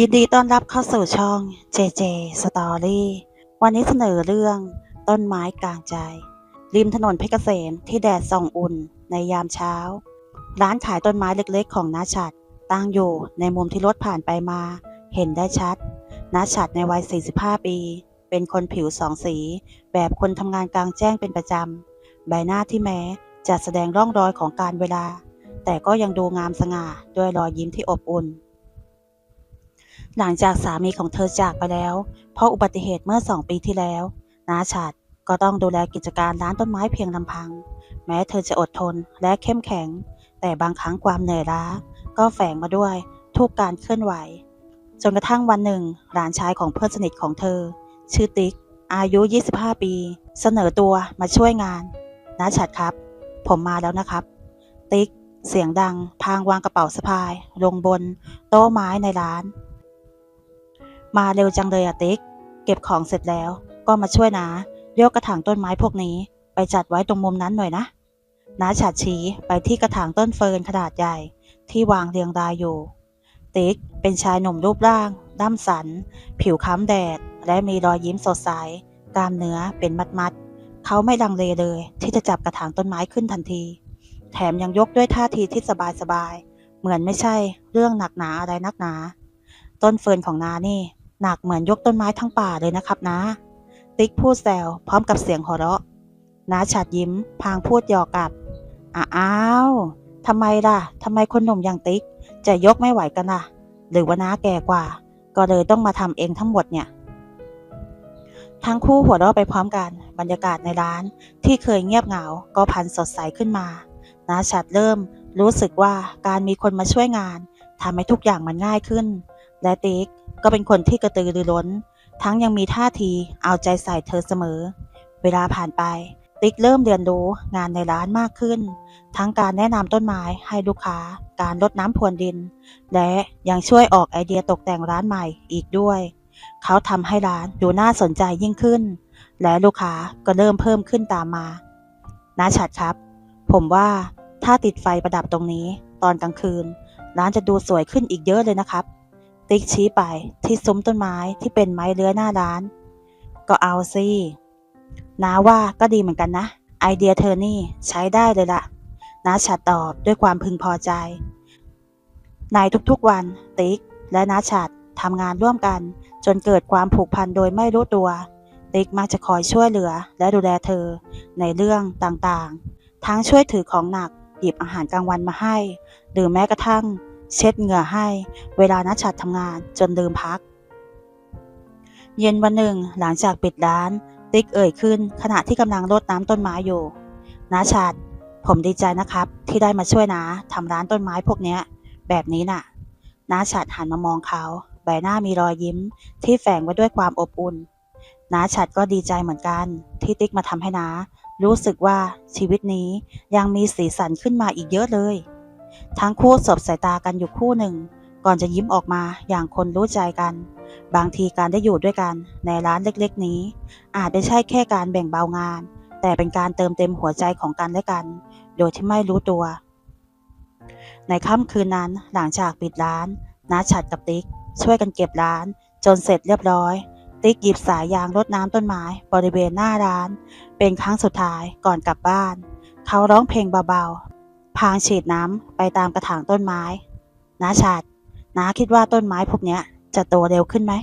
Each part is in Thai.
ยินดีต้อนรับเข้าสู่ช่อง JJ Story วันนี้เสนอเรื่องต้นไม้กลางใจ ริมถนนเพชรเกษมที่แดดส่องอุ่นในยามเช้า ร้านขายต้นไม้เล็กๆ ของน้าฉัดตั้งอยู่ในมุมที่รถผ่านไปมา เห็นได้ชัดน้าฉัดในวัย 45 ปี เป็นคนผิวสองสี แบบคนทำงานกลางแจ้งเป็นประจำ ใบหน้าที่แม้จะแสดงร่องรอยของการเวลา แต่ก็ยังดูงามสง่าด้วยรอยยิ้มที่อบอุ่น หลังจากสามีของเธอจากไปแล้ว เพราะอุบัติเหตุเมื่อสองปีที่แล้วน้าฉัดก็ต้องดูแลกิจการร้านต้นไม้เพียงลำพัง แม้เธอจะอดทนและเข้มแข็ง แต่บางครั้งความเหนื่อยล้า ก็แฝงมาด้วยทุกการเคลื่อนไหว จนกระทั่งวันหนึ่งหลานชายของเพื่อนสนิทของเธอ ชื่อติ๊ก อายุ 25 ปี เสนอตัวมาช่วยงานน้าฉัดครับ ผมมาแล้วนะครับ ติ๊ก เสียงดัง พางวางกระเป๋าสะพาย ลงบน โต๊ะไม้ในร้าน มาเร็วจังเลยอะติ๊ก เก็บของเสร็จแล้ว ก็มาช่วยนะยกกระถางต้นไม้พวกนี้ ไปจัดไว้ตรงมุมนั้นหน่อยนะน้าฉัดชี้ไปที่กระถางต้นเฟิร์นขนาดใหญ่ ที่วางเรียงรายอยู่ ติ๊กเป็นชายหนุ่มรูปร่างด้ำสัน ผิวค้ำแดด และมีรอยยิ้มสดใสกล้ามเนื้อเป็นมัดๆเขาไม่ลังเลเลย ที่จะจับกระถางต้นไม้ขึ้นทันที แถมยังยกด้วยท่าทีที่สบายๆเหมือนไม่ใช่เรื่องหนักหนาอะไรนักหนา ต้นเฟิร์นของนานี่ หนักเหมือนยกต้นไม้ทั้งป่าเลยนะครับนะ ติ๊กพูดแซวพร้อมกับเสียงหัวเราะน้าฉัดยิ้ม พางพูดหยอกกับอ้าวทำไมล่ะทำไมคนหนุ่มอย่างติ๊ก จะยกไม่ไหวกันล่ะ หรือว่าน้าแก่กว่า ก็เลยต้องมาทำเองทั้งหมดเนี่ย ทั้งคู่หัวเราะไปพร้อมกัน บรรยากาศในร้านที่เคยเงียบเหงา ก็พันสดใสขึ้นมาน้าฉัดเริ่มรู้สึกว่าการมีคนมาช่วยงานทำให้ทุกอย่างมันง่ายขึ้น และติ๊ก ก็เป็นคนที่กระตือรือร้น ทั้งยังมีท่าทีเอาใจใส่เธอเสมอ เวลาผ่านไป ติ๊กเริ่มเรียนรู้งานในร้านมากขึ้น ทั้งการแนะนำต้นไม้ให้ลูกค้า การรดน้ำพรวนดิน และยังช่วยออกไอเดียตกแต่งร้านใหม่อีกด้วย เขาทำให้ร้านดูน่าสนใจยิ่งขึ้น และลูกค้าก็เริ่มเพิ่มขึ้นตามมาน้าฉัดครับ ผมว่าถ้าติดไฟประดับตรงนี้ ตอนกลางคืน ร้านจะดูสวยขึ้นอีกเยอะเลยนะครับ ติ๊กชี้ไปที่ซุ้มต้นไม้ที่เป็นไม้เลื้อยหน้าร้าน ก็เอาสิน้าว่าก็ดีเหมือนกันนะ ไอเดียเธอนี่ใช้ได้เลยล่ะน้าฉัดตอบด้วยความพึงพอใจ ในทุกๆวัน ติ๊ก และน้าฉัดทำงานร่วมกัน จนเกิดความผูกพันโดยไม่รู้ตัว ติ๊กมักจะคอยช่วยเหลือและดูแลเธอในเรื่องต่างๆ ทั้งช่วยถือของหนักหยิบอาหารกลางวันมาให้ หรือแม้กระทั่ง เช็ดเหงื่อให้เวลานัดฉัดทำงานจนลืมพัก เย็นวันหนึ่งหลังจากปิดร้าน ติ๊กเอ่ยขึ้น ขณะที่กำลังรดน้ำต้นไม้อยู่น้าฉัดผมดีใจนะครับ ที่ได้มาช่วยนาทำร้านต้นไม้พวกเนี้ย แบบนี้น่ะน้าฉัดหันมามองเขา ใบหน้ามีรอยยิ้ม ที่แฝงไว้ด้วยความอบอุ่นน้าฉัดก็ดีใจเหมือนกัน ที่ติ๊กมาทำให้น้ารู้สึกว่าชีวิตนี้ยังมีสีสันขึ้นมาอีกเยอะเลย ทั้งคู่สบสายตากันอยู่คู่หนึ่ง ก่อนจะยิ้มออกมาอย่างคนรู้ใจกัน บางทีการได้อยู่ด้วยกันในร้านเล็กๆนี้ อาจไม่ใช่แค่การแบ่งเบางาน แต่เป็นการเติมเต็มหัวใจของกันและกัน โดยที่ไม่รู้ตัว ในค่ำคืนนั้นหลังจากปิดร้านน้าฉัดกับติ๊ก ช่วยกันเก็บร้าน จนเสร็จเรียบร้อยติ๊กหยิบสายยางรดน้ำต้นไม้บริเวณหน้าร้าน เป็นครั้งสุดท้ายก่อนกลับบ้าน เขาร้องเพลงเบาๆ พางฉีดน้ำไปตามกระถางต้นไม้น้าฉัดน้าคิดว่าต้นไม้พวกเนี้ยจะโตเร็วขึ้นไหม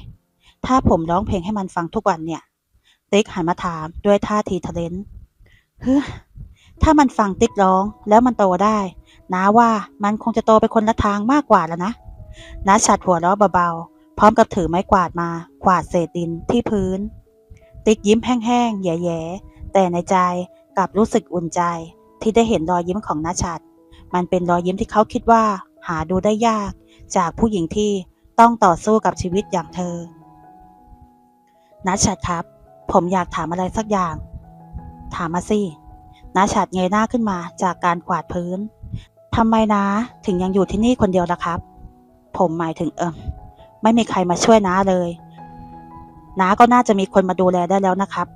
ถ้าผมร้องเพลงให้มันฟังทุกวันเนี่ย ติ๊กหันมาถามด้วยท่าทีทะเลนเฮ้อถ้ามันฟังติ๊กร้องแล้วมันโตได้น้าว่ามันคงจะโตไปคนละทางมากกว่าแล้วนะน้าฉัดหัวเราะเบาๆ พร้อมกับถือไม้กวาดมา กวาดเศษดินที่พื้น ติ๊กยิ้มแห้งๆ แย่ๆ แต่ในใจกลับรู้สึกอุ่นใจ ที่ได้เห็นรอยยิ้มของน้าฉัด มันเป็นรอยยิ้มที่เขาคิดว่า หาดูได้ยาก จากผู้หญิงที่ต้องต่อสู้กับชีวิตอย่างเธอน้าฉัดครับ ผมอยากถามอะไรสักอย่าง ถามมาสิน้าฉัดเงยหน้าขึ้นมาจากการกวาดพื้นทำไมนะ ถึงยังอยู่ที่นี่คนเดียวล่ะครับ ผมหมายถึงเอิมไม่มีใครมาช่วยน้าเลยน้าก็น่าจะมีคนมาดูแลได้แล้วนะครับ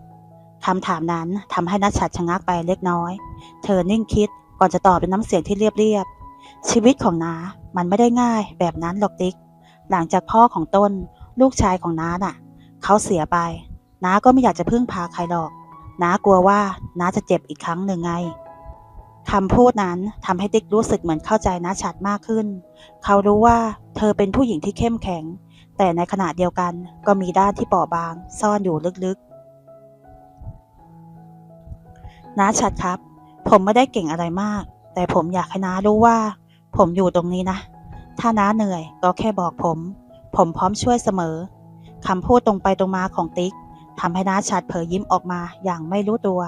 คำถามนั้นทำให้นัชชัดชะงักไปเล็กน้อย เธอนิ่งคิดก่อนจะตอบเป็นน้ำเสียงที่เรียบๆ ชีวิตของน้ามันไม่ได้ง่ายแบบนั้นหรอกติ๊ก หลังจากพ่อของต้น ลูกชายของน้าน่ะ เขาเสียไป น้าก็ไม่อยากจะพึ่งพาใครหรอก น้ากลัวว่าน้าจะเจ็บอีกครั้งหนึ่งไงคำพูดนั้นทำให้ติ๊กรู้สึกเหมือนเข้าใจน้าชัดมากขึ้น เขารู้ว่าเธอเป็นผู้หญิงที่เข้มแข็ง แต่ในขณะเดียวกันก็มีด้านที่เปราะบาง ซ่อนอยู่ลึกๆ น้าชัดครับ ผมไม่ได้เก่งอะไรมาก แต่ผมอยากให้น้ารู้ว่า ผมอยู่ตรงนี้นะ ถ้าน้าเหนื่อยก็แค่บอกผม ผมพร้อมช่วยเสมอคำพูดตรงไปตรงมาของติ๊กทำให้น้าชัดเผยยิ้มออกมาอย่างไม่รู้ตัว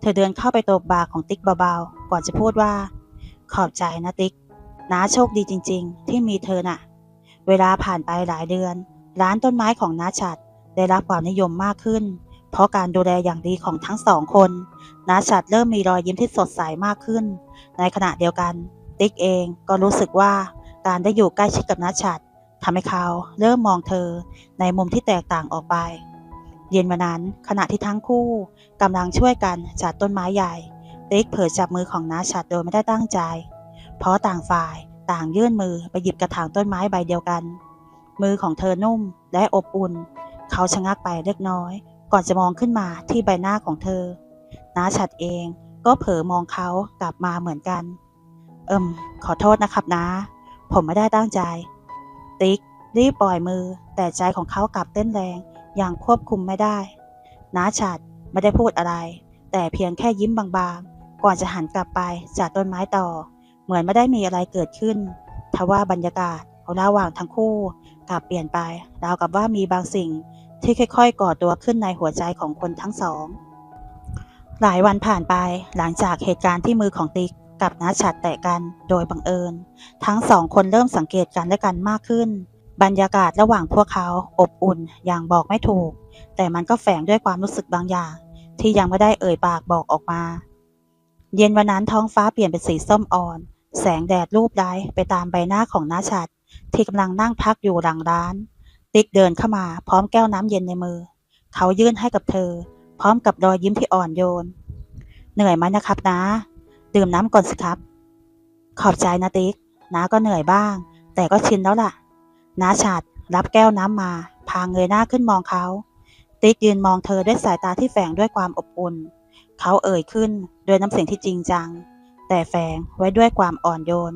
เธอเดินเข้าไปตบบ่าของติ๊กเบาๆ ก่อนจะพูดว่า ขอบใจนะติ๊กน้าโชคดีจริง ๆ ที่มีเธอน่ะ เวลาผ่านไปหลายเดือน ร้านต้นไม้ของน้าชัดได้รับความนิยมมากขึ้น เพราะการดูแลอย่างดีของทั้งสองคนนาชัดเริ่มมีรอยยิ้มที่สดใสมากขึ้น ในขณะเดียวกัน ติ๊กเองก็รู้สึกว่าการได้อยู่ใกล้ชิดกับนาชัดทำให้เขาเริ่มมองเธอในมุมที่แตกต่างออกไป เย็นวันนั้นขณะที่ทั้งคู่กำลังช่วยกันจัดต้นไม้ใหญ่ ติ๊กเผลอจับมือของน้าชัดโดยไม่ได้ตั้งใจ เพราะต่างฝ่ายต่างยื่นมือไปหยิบกระถางต้นไม้ใบเดียวกัน มือของเธอนุ่มและอบอุ่น เขาชะงักไปเล็กน้อย ก่อนจะมองขึ้นมาที่ใบหน้าของเธอ น้าชัดเองก็เผลอมองเขากลับมาเหมือนกัน เอิมขอโทษนะครับนะ ผมไม่ได้ตั้งใจ ติ๊กรีบปล่อยมือ แต่ใจของเขากลับเต้นแรง อย่างควบคุมไม่ได้ น้าฉัดไม่ได้พูดอะไร แต่เพียงแค่ยิ้มบางๆ ก่อนจะหันกลับไปจากต้นไม้ต่อ เหมือนไม่ได้มีอะไรเกิดขึ้น ทว่าบรรยากาศระหว่างทั้งคู่กลับเปลี่ยนไปราวกับว่ามีบางสิ่ง ที่ค่อยๆ ก่อตัวขึ้นในหัวใจของคนทั้งสอง หลายวันผ่านไปหลังจากเหตุการณ์ที่มือของติ๊กกับน้าฉัดแตะกันโดยบังเอิญ ทั้งสองคนเริ่มสังเกตกันและกันมากขึ้น บรรยากาศระหว่างพวกเขาอบอุ่นอย่างบอกไม่ถูก แต่มันก็แฝงด้วยความรู้สึกบางอย่าง ที่ยังไม่ได้เอ่ยปากบอกออกมา เย็นวันนั้นท้องฟ้าเปลี่ยนเป็นสีส้มอ่อน แสงแดดรูปไร้ไปตามใบหน้าของน้าฉัดที่กำลังนั่งพักอยู่หลังร้าน ติ๊กเดินเข้ามาพร้อมแก้วน้ำเย็นในมือ เขายื่นให้กับเธอ พร้อมกับรอยยิ้มที่อ่อนโยน เหนื่อยไหมนะครับนะ ดื่มน้ำก่อนสิครับ ขอบใจนะติ๊กน้าก็เหนื่อยบ้าง แต่ก็ชินแล้วล่ะน้าฉัดรับแก้วน้ำมาพางเงยหน้าขึ้นมองเขา ติ๊กยืนมองเธอด้วยสายตาที่แฝงด้วยความอบอุ่น เขาเอ่ยขึ้นด้วยน้ำเสียงที่จริงจัง แต่แฝงไว้ด้วยความอ่อนโยน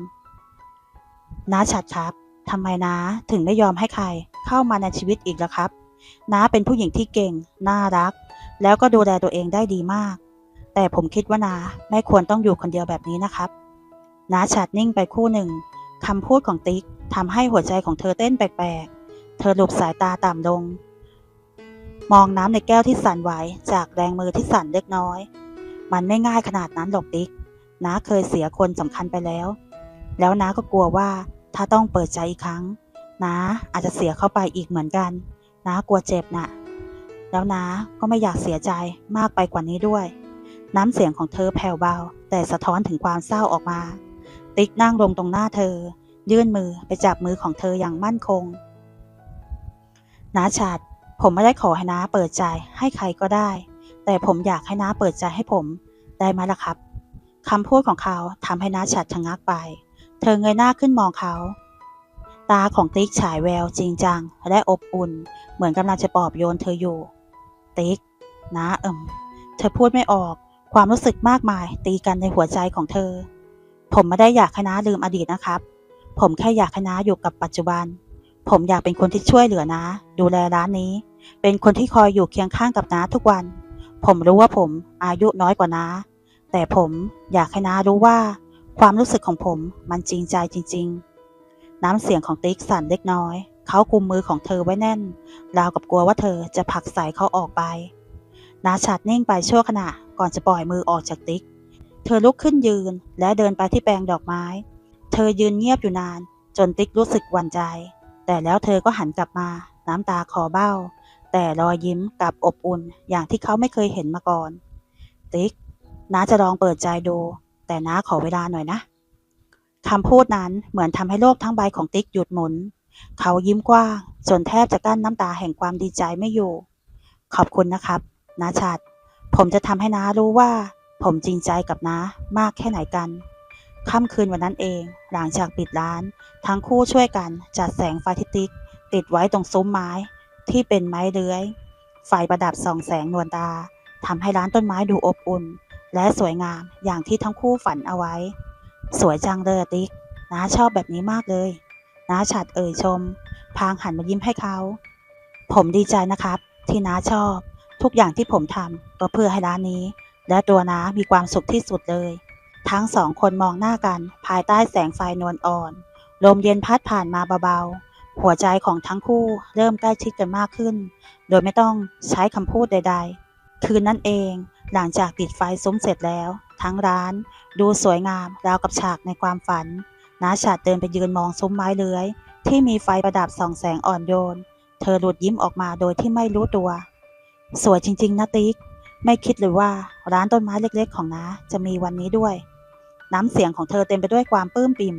น้าฉัดครับ ทำไมน้าถึงไม่ยอมให้ใครเข้ามาในชีวิตอีกล่ะครับน้าเป็นผู้หญิงที่เก่ง น่ารัก แล้วก็ดูแลตัวเองได้ดีมาก แต่ผมคิดว่านาไม่ควรต้องอยู่คนเดียวแบบนี้นะครับน้าฉัดนิ่งไปคู่หนึ่งคำพูดของติ๊กทำให้หัวใจของเธอเต้นแปลกๆ เธอหลบสายตาต่ำลง มองน้ำในแก้วที่สั่นไหวจากแรงมือที่สั่นเล็กน้อย มันไม่ง่ายขนาดนั้นหรอกติ๊กน้าเคยเสียคนสำคัญไปแล้ว แล้วน้าก็กลัวว่า ถ้าต้องเปิดใจอีกครั้งน้าอาจจะเสียเข้าไปอีกเหมือนกันน้ากลัวเจ็บน่ะ แล้วน้าก็ไม่อยากเสียใจมากไปกว่านี้ด้วย น้ำเสียงของเธอแผ่วเบา แต่สะท้อนถึงความเศร้าออกมา ติ๊กนั่งลงตรงหน้าเธอ ยื่นมือไปจับมือของเธออย่างมั่นคงน้าชัดผมไม่ได้ขอให้น้าเปิดใจให้ใครก็ได้ แต่ผมอยากให้น้าเปิดใจให้ผมได้ไหมล่ะครับคำพูดของเขาทำให้น้าชัดชะงักไป เธอเงยหน้าขึ้นมองเขา ตาของติ๊กฉายแววจริงจัง และอบอุ่น เหมือนกำลังจะปลอบโยนเธออยู่ ติ๊ก นะเอิมเธอพูดไม่ออก ความรู้สึกมากมาย ตีกันในหัวใจของเธอ ผมไม่ได้อยากให้น้าลืมอดีตนะครับ ผมแค่อยากให้น้าอยู่กับปัจจุบัน ผมอยากเป็นคนที่ช่วยเหลือน้าดูแลร้านนี้ เป็นคนที่คอยอยู่เคียงข้างกับน้าทุกวัน ผมรู้ว่าผมอายุน้อยกว่าน้าแต่ผมอยากให้น้ารู้ว่า ความรู้สึกของผมมันจริงใจจริง ๆ น้ำเสียงของติ๊กสั่นเล็กน้อย เขากุมมือของเธอไว้แน่น ราวกับกลัวว่าเธอจะผลักใส่เขาออกไป นาชัดนิ่งไปชั่วขณะก่อนจะปล่อยมือออกจากติ๊ก เธอลุกขึ้นยืนและเดินไปที่แปลงดอกไม้ เธอยืนเงียบอยู่นาน จนติ๊กรู้สึกหวั่นใจ แต่แล้วเธอก็หันกลับมา น้ำตาคอเบ้า แต่รอยยิ้มกลับอบอุ่นอย่างที่เขาไม่เคยเห็นมาก่อน ติ๊กน้าจะลองเปิดใจดู แต่น้าขอเวลาหน่อยนะคำพูดนั้นเหมือนทำให้โลกทั้งใบของติ๊กหยุดหมุน เขายิ้มกว้างจนแทบจะกั้นน้ำตาแห่งความดีใจไม่อยู่ ขอบคุณนะครับน้าชัด ผมจะทำให้น้ารู้ว่า ผมจริงใจกับน้ามากแค่ไหนกันค่ำคืนวันนั้นเอง หลังจากปิดร้าน ทั้งคู่ช่วยกันจัดแสงไฟที่ติ๊ก ติดไว้ตรงซุ้มไม้ ที่เป็นไม้เลื้อย ไฟประดับส่องแสงนวลตาทำให้ร้านต้นไม้ดูอบอุ่น และสวยงามอย่างที่ทั้งคู่ฝันเอาไว้ สวยจังเลยติ๊กน้าชอบแบบนี้มากเลยน้าฉัดเอ่ยชม พางหันมายิ้มให้เขา ผมดีใจนะครับ ที่น้าชอบ ทุกอย่างที่ผมทำก็เพื่อให้ร้านนี้ และตัวน้ามีความสุขที่สุดเลย ทั้งสองคนมองหน้ากัน ภายใต้แสงไฟนวลอ่อน ลมเย็นพัดผ่านมาเบาๆ หัวใจของทั้งคู่เริ่มใกล้ชิดกันมากขึ้น โดยไม่ต้องใช้คำพูดใด ๆ คืนนั้นเอง หลังจากติดไฟซุ้มเสร็จแล้ว ทั้งร้านดูสวยงามราวกับฉากในความฝันน้าฉัดเดินไปยืนมองซุ้มไม้เลื้อย ที่มีไฟประดับส่องแสงอ่อนโยน เธอหลุดยิ้มออกมาโดยที่ไม่รู้ตัว สวยจริง ๆนะติ๊ก ไม่คิดเลยว่าร้านต้นไม้เล็ก ๆ ของน้าจะมีวันนี้ด้วย น้ำเสียงของเธอเต็มไปด้วยความปลื้มปิ่ม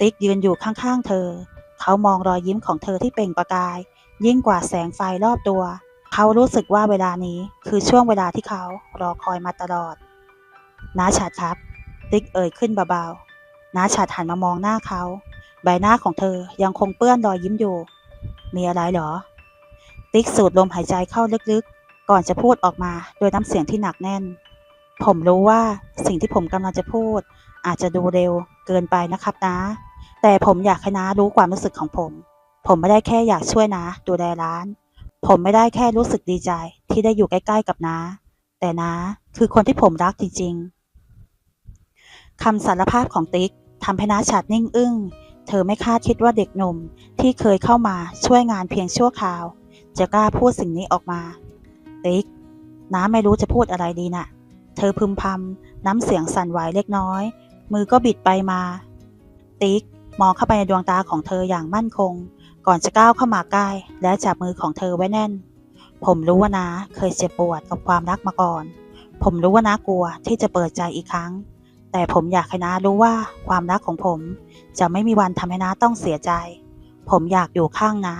ติ๊กยืนอยู่ข้างๆเธอ เขามองรอยยิ้มของเธอที่เปล่งประกาย ยิ่งกว่าแสงไฟรอบตัว เขารู้สึกว่าเวลานี้คือช่วงเวลาที่เขารอคอยมาตลอดน้าฉัดครับ ติ๊กเอ่ยขึ้นเบาๆน้าฉัดหันมามองหน้าเขา ใบหน้าของเธอยังคงเปื้อนรอยยิ้มอยู่ มีอะไรเหรอ ติ๊กสูดลมหายใจเข้าลึกๆ ก่อนจะพูดออกมาโดยน้ำเสียงที่หนักแน่น ผมรู้ว่าสิ่งที่ผมกำลังจะพูด อาจจะดูเร็วเกินไปนะครับนะ แต่ผมอยากให้น้ารู้ความรู้สึกของผม ผมไม่ได้แค่อยากช่วยน้าดูแลร้าน ผมไม่ได้แค่รู้สึกดีใจที่ได้อยู่ใกล้ๆกับน้า แต่น้าคือคนที่ผมรักจริงๆคำสารภาพของติ๊กทำให้น้าฉัดนิ่งอึ้ง เธอไม่คาดคิดว่าเด็กหนุ่มที่เคยเข้ามาช่วยงานเพียงชั่วคราว จะกล้าพูดสิ่งนี้ออกมา ติ๊ก น้าไม่รู้จะพูดอะไรดีน่ะ เธอพึมพำน้ำเสียงสั่นไหวเล็กน้อย มือก็บิดไปมา ติ๊กมองเข้าไปในดวงตาของเธออย่างมั่นคง ก่อนจะก้าวเข้ามาใกล้ และจับมือของเธอไว้แน่น ผมรู้ว่านาเคยเจ็บปวดกับความรักมาก่อน ผมรู้ว่าน้ากลัวที่จะเปิดใจอีกครั้ง แต่ผมอยากให้น้ารู้ว่าความรักของผม จะไม่มีวันทำให้น้าต้องเสียใจ ผมอยากอยู่ข้างน้า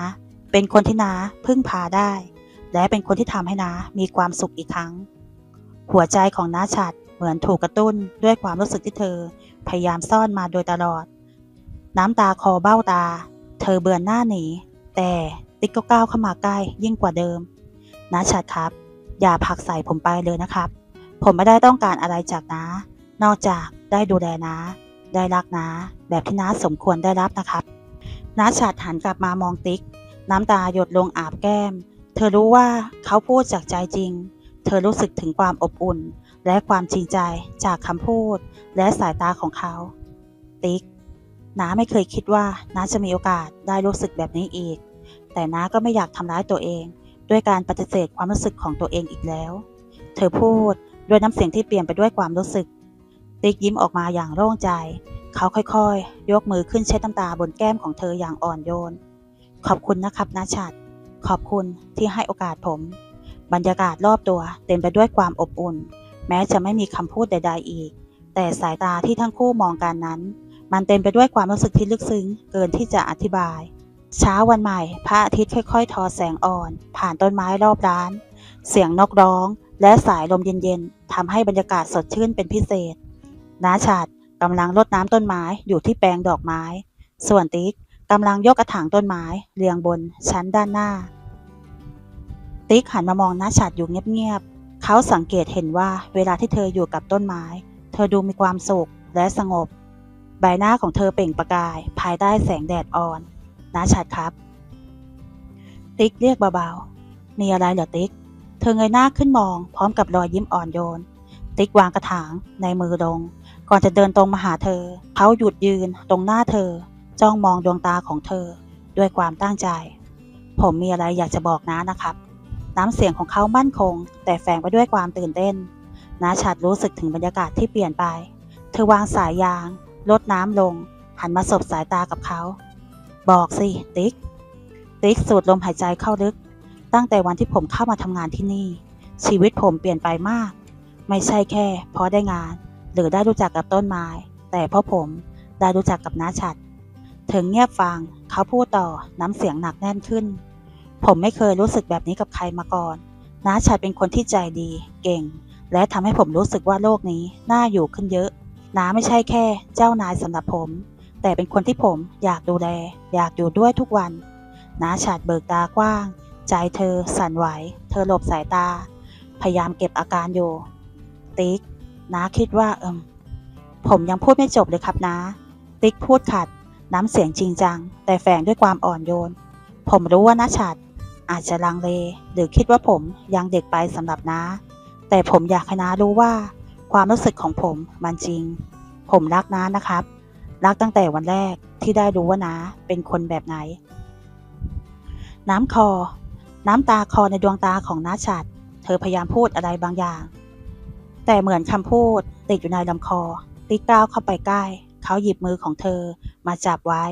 เป็นคนที่น้าพึ่งพาได้ และเป็นคนที่ทำให้น้ามีความสุขอีกครั้ง หัวใจของน้าฉัดเหมือนถูกกระตุ้นด้วยความรู้สึกที่เธอ พยายามซ่อนมาโดยตลอด น้ำตาคอเบ้าตา เธอเบือนหน้าหนี แต่ติ๊กก็ก้าวเข้ามาใกล้ยิ่งกว่าเดิมน้าฉัดครับ อย่าผักใส่ผมไปเลยนะครับ ผมไม่ได้ต้องการอะไรจากน้านอกจากได้ดูแลน้าได้รักน้าแบบที่น้าสมควรได้รับนะครับน้าฉัดหันกลับมามองติ๊ก น้ำตาหยดลงอาบแก้ม เธอรู้ว่าเขาพูดจากใจจริง เธอรู้สึกถึงความอบอุ่น และความจริงใจจากคำพูด และสายตาของเขา ติ๊ก น้าไม่เคยคิดว่าน้าจะมีโอกาสได้รู้สึกแบบนี้อีก แต่น้าก็ไม่อยากทำร้ายตัวเอง ด้วยการปฏิเสธความรู้สึกของตัวเองอีกแล้ว เธอพูดด้วยน้ำเสียงที่เปลี่ยนไปด้วยความรู้สึก ติ๊กยิ้มออกมาอย่างโล่งใจ เขาค่อยๆ ยกมือขึ้นเช็ดน้ำตาบนแก้มของเธออย่างอ่อนโยน ขอบคุณนะครับน้าฉัด ขอบคุณที่ให้โอกาสผม บรรยากาศรอบตัวเต็มไปด้วยความอบอุ่น แม้จะไม่มีคำพูดใด ๆ อีก แต่สายตาที่ทั้งคู่มองกันนั้น มันเต็มไปด้วยความรู้สึกที่ลึกซึ้ง เกินที่จะอธิบาย เช้าวันใหม่ พระอาทิตย์ค่อยๆ ทอแสงอ่อน ผ่านต้นไม้รอบร้าน เสียงนกร้อง และสายลมเย็นๆทำให้บรรยากาศสดชื่นเป็นพิเศษน้าฉาดกำลังรดน้ำต้นไม้อยู่ที่แปลงดอกไม้ ส่วนติ๊กกำลังยกกระถางต้นไม้เรียงบนชั้นด้านหน้า ติ๊กหันมามองน้าฉาดอยู่เงียบๆเขาสังเกตเห็นว่าเวลาที่เธออยู่กับต้นไม้ เธอดูมีความสุขและสงบ ใบหน้าของเธอเปล่งประกาย ภายใต้แสงแดดอ่อนน้าฉัดครับ ติ๊กเรียกเบาๆ มีอะไรเหรอติ๊ก เธอเงยหน้าขึ้นมอง พร้อมกับรอยยิ้มอ่อนโยน ติ๊กวางกระถางในมือลง ก่อนจะเดินตรงมาหาเธอ เขาหยุดยืนตรงหน้าเธอ จ้องมองดวงตาของเธอ ด้วยความตั้งใจ ผมมีอะไรอยากจะบอกน้านะครับ น้ำเสียงของเขามั่นคง แต่แฝงไปด้วยความตื่นเต้นน้าฉัดรู้สึกถึงบรรยากาศที่เปลี่ยนไป เธอวางสายยาง ลดน้ำลง หันมาสบสายตากับเขา บอกสิ ติ๊ก ติ๊กสูดลมหายใจเข้าลึก ตั้งแต่วันที่ผมเข้ามาทำงานที่นี่ ชีวิตผมเปลี่ยนไปมาก ไม่ใช่แค่ เพราะได้งาน หรือได้รู้จักกับต้นไม้ แต่เพราะผมได้รู้จักกับน้าฉัด ถึงเงียบฟังเขาพูดต่อน้ำเสียงหนักแน่นขึ้น ผมไม่เคยรู้สึกแบบนี้กับใครมาก่อนน้าฉัดเป็นคนที่ใจดี เก่ง และทำให้ผมรู้สึกว่าโลกนี้น่าอยู่ขึ้นเยอะ น้าไม่ใช่แค่ เจ้านายสำหรับผม แต่เป็นคนที่ผมอยากดูแล อยากอยู่ด้วยทุกวันน้าฉัดเบิกตากว้าง ใจเธอ สั่นไหว เธอหลบสายตา พยายามเก็บอาการอยู่ ติ๊กน้าคิดว่าเอิมผมยังพูดไม่จบเลยครับน้าติ๊กพูดขัด น้ำเสียงจริงจัง แต่แฝงด้วยความอ่อนโยน ผมรู้ว่าน้าฉัด อาจจะลังเล หรือคิดว่าผมยังเด็กไปสำหรับน้าแต่ผมอยากให้น้ารู้ว่า ความรู้สึกของผมมันจริง ผมรักน้านะครับ รักตั้งแต่วันแรกที่ได้รู้ว่าน้าเป็นคนแบบไหน น้ำคอ น้ำตาคอในดวงตาของน้าฉัดเธอพยายามพูดอะไรบางอย่าง แต่เหมือนคำพูดติดอยู่ในลำคอติ๊กก้าวเข้าไปใกล้ เขาหยิบมือของเธอมาจับไว้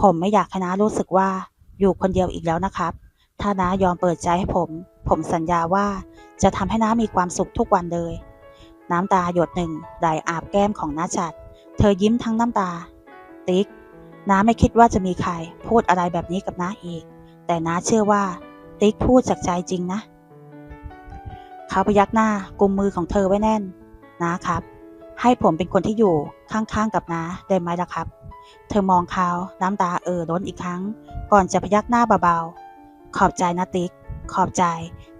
ผมไม่อยากให้น้ารู้สึกว่าอยู่คนเดียวอีกแล้วนะครับ ถ้าน้ายอมเปิดใจให้ผม ผมสัญญาว่าจะทำให้น้ามีความสุขทุกวันเลย น้ำตาหยดหนึ่งไหลอาบแก้มของน้าฉัด เธอยิ้มทั้งน้ำตา ติ๊ก น้าไม่คิดว่าจะมีใคร พูดอะไรแบบนี้กับน้าอีก แต่น้าเชื่อว่า ติ๊กพูดจากใจจริงนะ เขาพยักหน้ากุมมือของเธอไว้แน่นน้าครับ ให้ผมเป็นคนที่อยู่ข้างๆกับน้าได้ไหมล่ะครับ เธอมองเขาน้ำตาเอ่อล้นอีกครั้ง ก่อนจะพยักหน้าเบาๆ ขอบใจนะติ๊ก ขอบใจ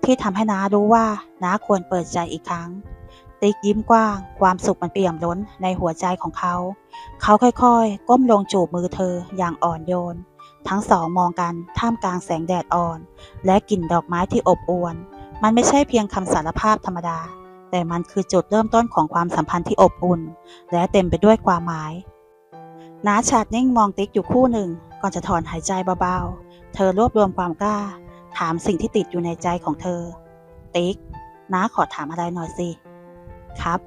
ที่ทำให้น้ารู้ว่าน้าควรเปิดใจอีกครั้ง ติ๊กยิ้มกว้าง ความสุขมันเปี่ยมล้นในหัวใจของเขา เขาค่อยๆ ก้มลงจูบมือเธออย่างอ่อนโยน ทั้งสองมองกันท่ามกลางแสงแดดอ่อน และกลิ่นดอกไม้ที่อบอวล มันไม่ใช่เพียงคำสารภาพธรรมดา แต่มันคือจุดเริ่มต้นของความสัมพันธ์ที่อบอุ่น และเต็มไปด้วยความหมายน้าชาดนิ่งมองติ๊กอยู่คู่หนึ่ง ก่อนจะถอนหายใจเบาๆ เธอรวบรวมความกล้า ถามสิ่งที่ติดอยู่ในใจของเธอ ติ๊กน้าขอถามอะไรหน่อยสิ ครับ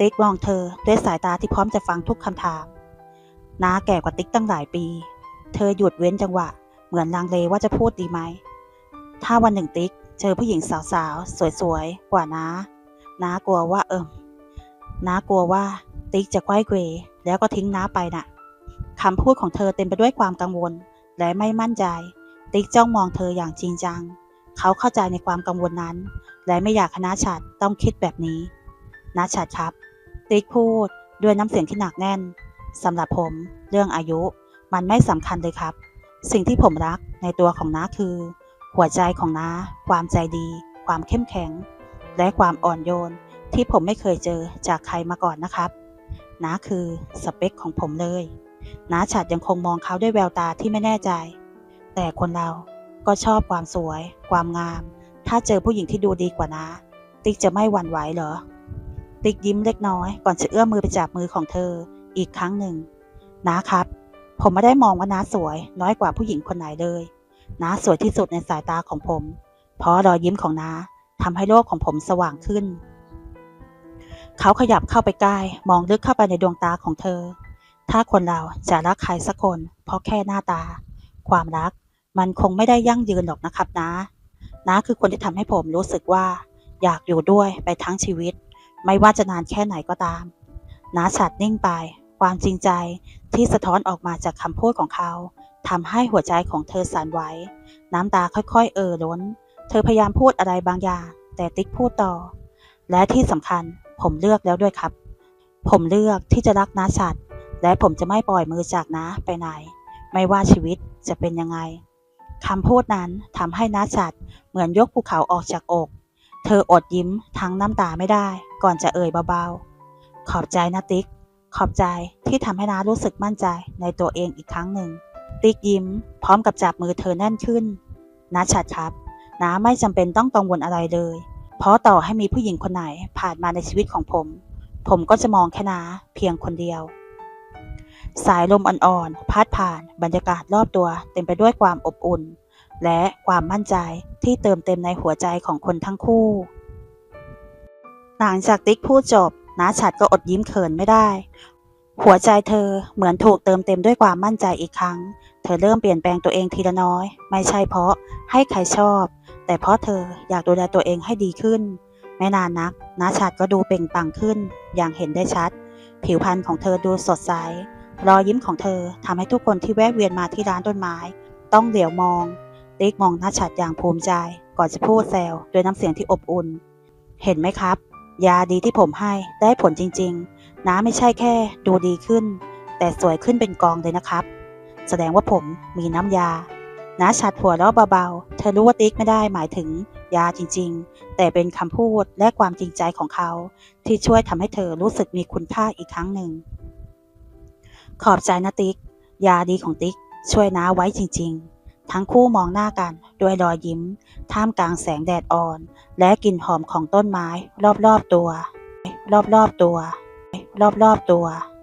ติ๊กมองเธอด้วยสายตาที่พร้อมจะฟังทุกคำถาม น้าแก่กว่าติ๊กตั้งหลายปี เธอหยุดเว้นจังหวะ เหมือนลังเลว่าจะพูดดีไหม ถ้าวันหนึ่งติ๊กเจอผู้หญิงสาวๆ สวยๆ กว่าน้า น้ากลัวว่าเอิมน้ากลัวว่าติ๊กจะไขว้เขวแล้วก็ทิ้งน้าไปน่ะคำพูดของเธอเต็มไปด้วยความกังวล และไม่มั่นใจ ติ๊กจ้องมองเธออย่างจริงจัง เขาเข้าใจในความกังวลนั้น และไม่อยากคณะฉัดต้องคิดแบบนี้ น้าฉัดครับ ติ๊กพูดด้วยน้ำเสียงที่หนักแน่นสำหรับผมเรื่องอายุมันไม่สำคัญเลยครับ สิ่งที่ผมรักในตัวของน้าคือ หัวใจของน้าความใจดี ความเข้มแข็ง และความอ่อนโยนที่ผมไม่เคยเจอจากใครมาก่อนนะครับน้าคือสเปคของผมเลยน้าฉัดยังคงมองเขาด้วยแววตาที่ไม่แน่ใจ แต่คนเราก็ชอบความสวย ความงาม ถ้าเจอผู้หญิงที่ดูดีกว่าน้า ติ๊กจะไม่หวั่นไหวเหรอ ติ๊กยิ้มเล็กน้อย ก่อนจะเอื้อมมือไปจับมือของเธอ อีกครั้งหนึ่งน้าครับ ผมไม่ได้มองว่าน้าสวย น้อยกว่าผู้หญิงคนไหนเลยน้าสวยที่สุดในสายตาของผม เพราะรอยยิ้มของน้าทำให้โลกของผมสว่างขึ้น เขาขยับเข้าไปใกล้ มองลึกเข้าไปในดวงตาของเธอ ถ้าคนเราจะรักใครสักคน เพราะแค่หน้าตา ความรัก มันคงไม่ได้ยั่งยืนหรอกนะครับนะน้าคือคนที่ทำให้ผมรู้สึกว่า อยากอยู่ด้วยไปทั้งชีวิต ไม่ว่าจะนานแค่ไหนก็ตามน้าฉัดนิ่งไป ความจริงใจที่สะท้อนออกมาจากคำพูดของเขาทำให้หัวใจของเธอสั่นไหว น้ำตาค่อยๆ เอ่อล้น เธอพยายามพูดอะไรบางอย่าง แต่ติ๊กพูดต่อ และที่สำคัญผมเลือกแล้วด้วยครับ ผมเลือกที่จะรักน้าฉัด และผมจะไม่ปล่อยมือจากน้าไปไหน ไม่ว่าชีวิตจะเป็นยังไงคำพูดนั้นทำให้น้าฉัดเหมือนยกภูเขาออกจากอก เธออดยิ้มทั้งน้ำตาไม่ได้ ก่อนจะเอ่ยเบาๆ ขอบใจนะติ๊ก ขอบใจที่ทำให้น้ารู้สึกมั่นใจในตัวเองอีกครั้งหนึ่ง ติ๊กยิ้ม พร้อมกับจับมือเธอแน่นขึ้นน้าฉัดครับน้าไม่จำเป็นต้องกังวลอะไรเลย เพราะต่อให้มีผู้หญิงคนไหนผ่านมาในชีวิตของผม ผมก็จะมองแค่น้าเพียงคนเดียว สายลมอ่อนๆพัดผ่านบรรยากาศรอบตัวเต็มไปด้วยความอบอุ่น และความมั่นใจที่เติมเต็มในหัวใจของคนทั้งคู่ หลังจากติ๊กพูดจบน้าฉัดก็อดยิ้มเขินไม่ได้ หัวใจเธอเหมือนถูกเติมเต็มด้วยความมั่นใจอีกครั้ง เธอเริ่มเปลี่ยนแปลงตัวเองทีละน้อย ไม่ใช่เพราะให้ใครชอบ แต่เพราะเธออยากดูแลตัวเองให้ดีขึ้น ไม่นานนักน้าฉัดก็ดูเปล่งปลั่งขึ้น อย่างเห็นได้ชัด ผิวพรรณของเธอดูสดใสรอยยิ้มของเธอทำให้ทุกคนที่แวะเวียนมาที่ร้านต้นไม้ ต้องเหลียวมอง ติ๊กมองหน้าฉัดอย่างภูมิใจ ก่อนจะพูดแซวด้วยน้ำเสียงที่อบอุ่น เห็นไหมครับ ยาดีที่ผมให้ได้ผลจริงๆ น้าไม่ใช่แค่ ดูดีขึ้น แต่สวยขึ้นเป็นกองเลยนะครับ แสดงว่าผมมีน้ำยา น้าชัดหัวเราะเบาๆ เธอรู้ว่าติ๊กไม่ได้หมายถึงยาจริงๆ แต่เป็นคำพูดและความจริงใจของเขา ที่ช่วยทำให้เธอรู้สึกมีคุณค่าอีกครั้งหนึ่ง ขอบใจนะติ๊ก ยาดีของติ๊ก ช่วยน้าไว้จริง ๆ ทั้งคู่มองหน้ากันด้วยรอยยิ้ม ท่ามกลางแสงแดดอ่อน และกลิ่นหอมของต้นไม้ รอบๆตัว รอบๆตัว รอบๆตัว